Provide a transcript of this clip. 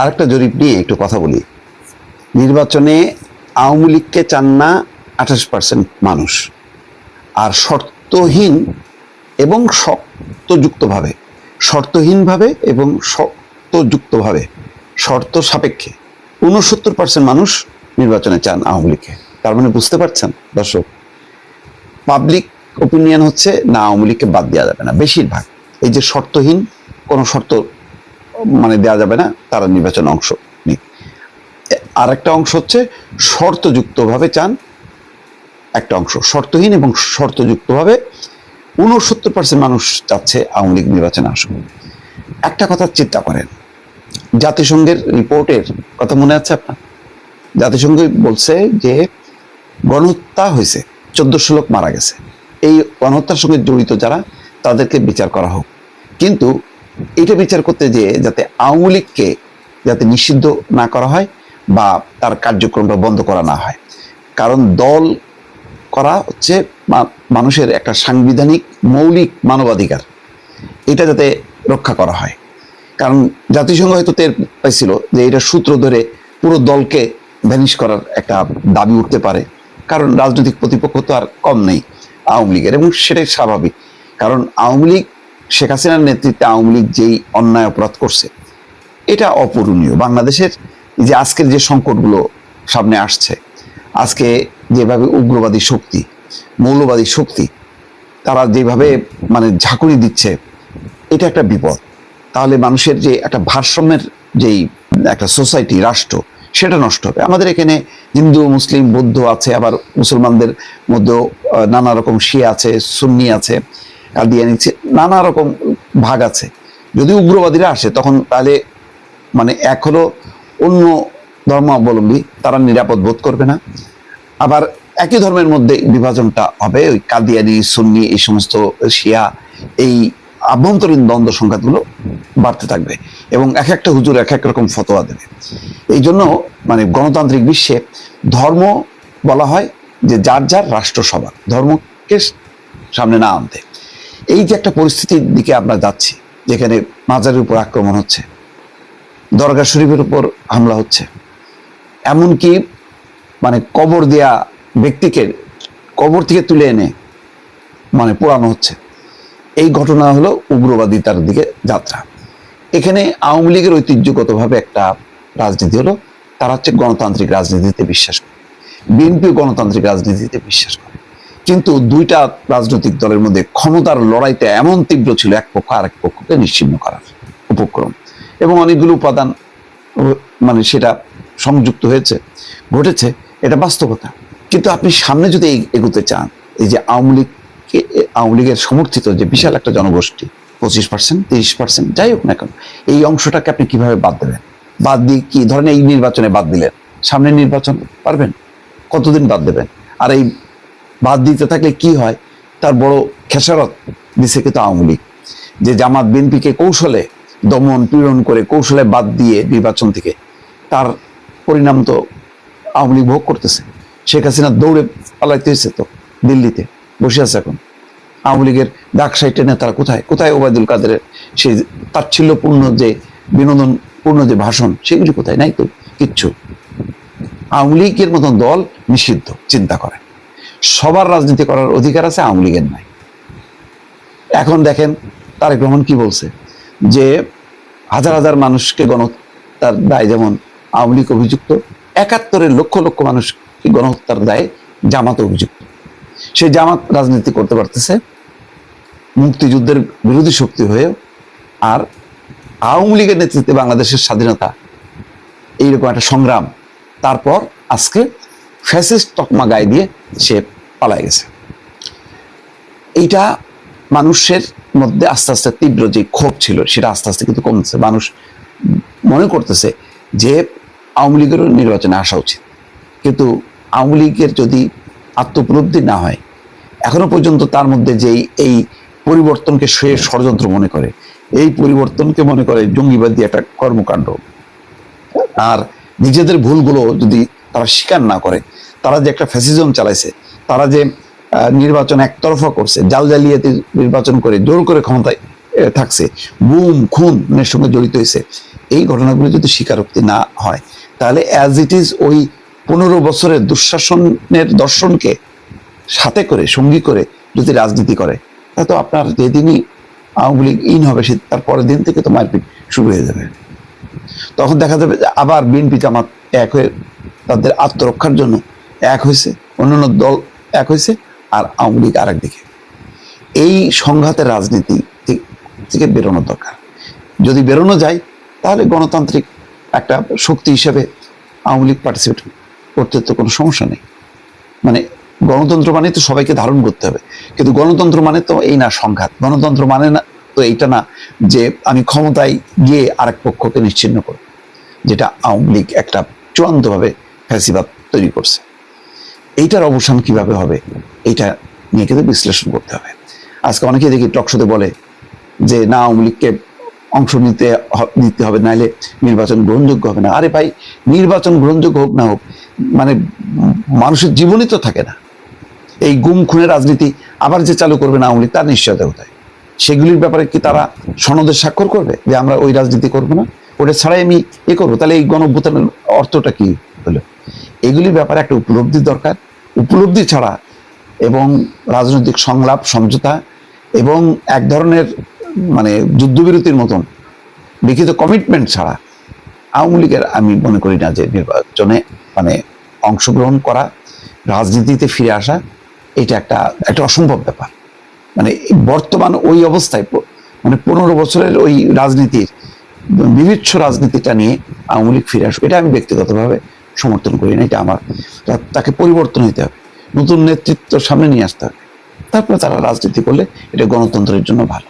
আরেকটা জরিপ নিয়ে একটু কথা বলি। নির্বাচনে আওয়ামী লীগকে চান না আঠাশ পার্সেন্ট মানুষ। আর শর্তহীন এবং শর্তযুক্তভাবে শর্তহীনভাবে এবং শর্তযুক্তভাবে শর্ত সাপেক্ষে উনসত্তর পার্সেন্ট মানুষ নির্বাচনে চান আওয়ামী লীগকে। তার মানে বুঝতে পারছেন দর্শক? পাবলিক ওপিনিয়ন হচ্ছে না আওয়ামী লীগকে বাদ দেওয়া যাবে না, বেশিরভাগ। এই যে শর্তহীন, কোনো শর্ত মানে দেওয়া যাবে না, তারা নির্বাচন অংশ নিক। আর একটা অংশ হচ্ছে শর্তযুক্তভাবে চান, একটা অংশ শর্তহীন এবং শর্তযুক্তভাবে উনসত্তর পার্সেন্ট মানুষ চাচ্ছে আওয়ামী লীগ নির্বাচনে আসুক। একটা কথা চিন্তা করেন, জাতিসংঘের রিপোর্টের কথা মনে আছে আপনার? জাতিসংঘ বলছে যে গণহত্যা হয়েছে, চোদ্দশো লোক মারা গেছে। এই গণহত্যার সঙ্গে জড়িত যারা, তাদেরকে বিচার করা হোক। কিন্তু এটা বিচার করতে যে যাতে আওয়ামী লীগকে যাতে নিষিদ্ধ না করা হয় বা তার কার্যক্রমটা বন্ধ করা না হয়। কারণ দল করা হচ্ছে মানুষের একটা সাংবিধানিক মৌলিক মানবাধিকার। এটা যাতে রক্ষা করা হয়। কারণ জাতিসংঘ হয়তো টের পাইছিল যে এটা সূত্র ধরে পুরো দলকে ভ্যানিশ করার একটা দাবি উঠতে পারে। কারণ রাজনৈতিক প্রতিপক্ষ তো আর কম নেই আওয়ামী লীগের এবং সেটাই স্বাভাবিক। কারণ আওয়ামী লীগ শেখ হাসিনার নেতৃত্বে আওয়ামী লীগ যেই অন্যায় অপরাধ করছে এটা অপূরণীয়। বাংলাদেশের যে আজকের যে সংকটগুলো সামনে আসছে আজকে যেভাবে উগ্রবাদী শক্তি মৌলবাদী শক্তি তারা যেভাবে মানে ঝাঁকুনি দিচ্ছে এটা একটা বিপদ। তাহলে মানুষের যে একটা ভারসাম্যের যেই একটা সোসাইটি রাষ্ট্র সেটা নষ্ট হবে। আমাদের এখানে হিন্দু মুসলিম বৌদ্ধ আছে আবার মুসলমানদের মধ্যেও নানা রকম শিয়া আছে সুন্নি আছে কাদিয়ানি আছে, নানা রকম ভাগ আছে। যদি উগ্রবাদীরা আসে, তখন তাহলে মানে এক হলো অন্য ধর্মাবলম্বী, তারা নিরাপদ বোধ করবে না। আবার একই ধর্মের মধ্যে বিভাজনটা হবে, ওই কাদিয়ানি, সুন্নি, এই সমস্ত শিয়া, এই আভ্যন্তরীণ দ্বন্দ্ব সংঘাতগুলো বাড়তে থাকবে এবং এক একটা হুজুর এক এক রকম ফতোয়া দেবে। এই জন্য মানে গণতান্ত্রিক বিশ্বে ধর্ম বলা হয় যে যার যার রাষ্ট্রসভা, ধর্মকে সামনে না আনতে। এই যে একটা পরিস্থিতির দিকে আমরা যাচ্ছি, যেখানে মাজারের উপর আক্রমণ হচ্ছে দরগা শরীফের উপর হামলা হচ্ছে, এমনকি মানে কবর দেয়া ব্যক্তিকে, কবর থেকে তুলে এনে মানে পোড়ানো হচ্ছে। এই ঘটনা হলো উগ্রবাদিতার দিকে যাত্রা। এখানে আওয়ামী লীগের ঐতিহ্যগতভাবে একটা রাজনীতি হলো, তারা হচ্ছে গণতান্ত্রিক রাজনীতিতে বিশ্বাস করে। বিএনপি গণতান্ত্রিক রাজনীতিতে বিশ্বাস করে। কিন্তু দুইটা রাজনৈতিক দলের মধ্যে ক্ষমতার লড়াইতে এমন তীব্র ছিল, এক পক্ষ আর এক পক্ষকে নিশ্চিহ্ন করার উপক্রম। এবং অনেকগুলো উপাদান মানে সেটা সংযুক্ত হয়েছে, ঘটেছে, এটা বাস্তবতা। কিন্তু আপনি সামনে যদি এগ- এগোতে চান, এই যে আওয়ামী লীগকে আওয়ামী লীগের সমর্থিত যে বিশাল একটা জনগোষ্ঠী, পঁচিশ পার্সেন্ট তিরিশ পার্সেন্ট যাই হোক না কেন, এই অংশটাকে আপনি কীভাবে বাদ দেবেন? বাদ দিয়ে কি ধরেন এই নির্বাচনে বাদ দিলেন? সামনের নির্বাচন পারবেন? কতদিন বাদ দেবেন? আর এই বাদ দিতে থাকলে কি হয়? তার বড় খেসারত দিছে কিন্তু আওয়ামী লীগ। যে জামাত বিএনপিকে কৌশলে দমন পীড়ন করে কৌশলে বাদ দিয়ে নির্বাচন থেকে তার পরিণাম তো আওয়ামী লীগ ভোগ করতেছে। শেখ হাসিনা দৌড়ে পালাইতে হয়েছে তো দিল্লিতে, বসে আছে এখন। আওয়ামী লীগের ডাক সাইটের নেতারা কোথায়? কোথায় ওবায়দুল কাদেরের সেই তাচ্ছিল্যপূর্ণ যে বিনোদনপূর্ণ যে ভাষণ, সেগুলি কোথায়? নাই তো কিচ্ছু। আওয়ামী লীগের মতন দল নিষিদ্ধ, চিন্তা করে সবার রাজনীতি করার অধিকার আছে আওয়ামী লীগের নাই। এখন দেখেন তারেক রহমান কি বলছে? যে হাজার হাজার মানুষকে গণহত্যার দায় যেমন আওয়ামী লীগ অভিযুক্ত, একাত্তরের লক্ষ লক্ষ মানুষকে গণহত্যার দায়ে জামাত অভিযুক্ত। সে জামাত রাজনীতি করতে পারতেছে, মুক্তিযুদ্ধের বিরোধী শক্তি হয়েও আর আওয়ামী লীগের নেতৃত্বে বাংলাদেশের স্বাধীনতা, এইরকম একটা সংগ্রাম। তারপর আজকে ফ্যাসিস্ট তকমা গায়ে দিয়ে সে পালায় গেছে। এইটা মানুষের মধ্যে আস্তে আস্তে তীব্র যে ক্ষোভ ছিল, সেটা আস্তে আস্তে কিন্তু কমছে মানুষ মনে করতেছে যে আওয়ামী লীগেরও নির্বাচনে আসা উচিত। কিন্তু আওয়ামী লীগের যদি আত্মোপলব্ধি না হয়, এখনও পর্যন্ত তার মধ্যে যেই, এই পরিবর্তনকে সে ষড়যন্ত্র মনে করে, এই পরিবর্তনকে মনে করে জঙ্গিবাদী একটা কর্মকাণ্ড। আর নিজেদের ভুলগুলো যদি তারা স্বীকার না করে, তারা যে একটা ফ্যাসিজম চালাইছে তারা যে নির্বাচন একতরফা করছে জাল জালিয়াতি নির্বাচন করে জোর করে ক্ষমতায় থাকছে গুম খুনের সঙ্গে জড়িত হয়েছে, এই ঘটনাগুলো যদি স্বীকারোক্তি না হয়, তাহলে অ্যাজ ইট ইজ ওই পনেরো বছরের দুঃশাসনের দর্শনকে সাথে করে, সঙ্গী করে যদি রাজনীতি করে, তা তো আপনার যেদিনই আওয়ামী লীগ ইন হবে, সে তার পরের দিন থেকে তো মারপিট শুরু হয়ে যাবে। তখন দেখা যাবে যে আবার বিএনপি জামাত এক হয়ে তাদের আত্মরক্ষার জন্য এক হয়েছে, অন্যান্য দল এক হয়েছে আর আওয়ামী লীগ আরেক দিকে। এই সংঘাতের রাজনীতি থেকে বেরোনো দরকার। যদি বেরোনো যায়, তাহলে গণতান্ত্রিক একটা শক্তি হিসেবে আওয়ামী লীগ পার্টিসিপেট করতে তো কোনো সমস্যা নেই। মানে গণতন্ত্র মানে তো সবাইকে ধারণ করতে হবে। কিন্তু গণতন্ত্র মানে তো এই না সংঘাত। গণতন্ত্র মানে না তো এইটা না যে আমি ক্ষমতায় গিয়ে আরেক পক্ষকে নিশ্চিন্ন করব, যেটা আওয়ামী লীগ একটা চূড়ান্তভাবে ফ্যাসিবাদ তৈরি করছে। এইটার অবসান কীভাবে হবে? এইটা নিয়ে কিন্তু বিশ্লেষণ করতে হবে। আজকে অনেকে দেখি টকশোতে বলে যে, না, আওয়ামী লীগকে অংশ নিতে নিতে হবে নাহলে নির্বাচন গ্রহণযোগ্য হবে না। আরে ভাই, নির্বাচন গ্রহণযোগ্য হোক না হোক মানে মানুষের জীবনই তো থাকে না। এই গুম, খুনের রাজনীতি আবার যে চালু করবে না আওয়ামী লীগ, তার নিশ্চয়তা কোথায় সেগুলির ব্যাপারে কি তারা সনদের স্বাক্ষর করবে যে, আমরা ওই রাজনীতি করব না, ওটা ছাড়াই আমি এ করব? তাহলে এই গণভ্যুত্থানের অর্থটা কি হলো? এগুলির ব্যাপারে একটা উপলব্ধি দরকার। উপলব্ধি ছাড়া এবং রাজনৈতিক সংলাপ, সমঝোতা এবং এক ধরনের মানে যুদ্ধবিরতির মতন লিখিত কমিটমেন্ট ছাড়া আওয়ামী লীগের আমি মনে করি না যে নির্বাচনে মানে অংশগ্রহণ করা, রাজনীতিতে ফিরে আসা, এটা একটা একটা অসম্ভব ব্যাপার। মানে বর্তমান ওই অবস্থায় মানে পনেরো বছরের ওই রাজনীতির বিভৎস রাজনীতিটা নিয়ে আওয়ামী লীগ ফিরে আসবে, এটা আমি ব্যক্তিগতভাবে সমর্থন করি না, এটা আমার। তাকে পরিবর্তন হতে হবে, নতুন নেতৃত্ব সামনে নিয়ে আসতে হবে। তারপরে তারা রাজনীতি করলে এটা গণতন্ত্রের জন্য ভালো।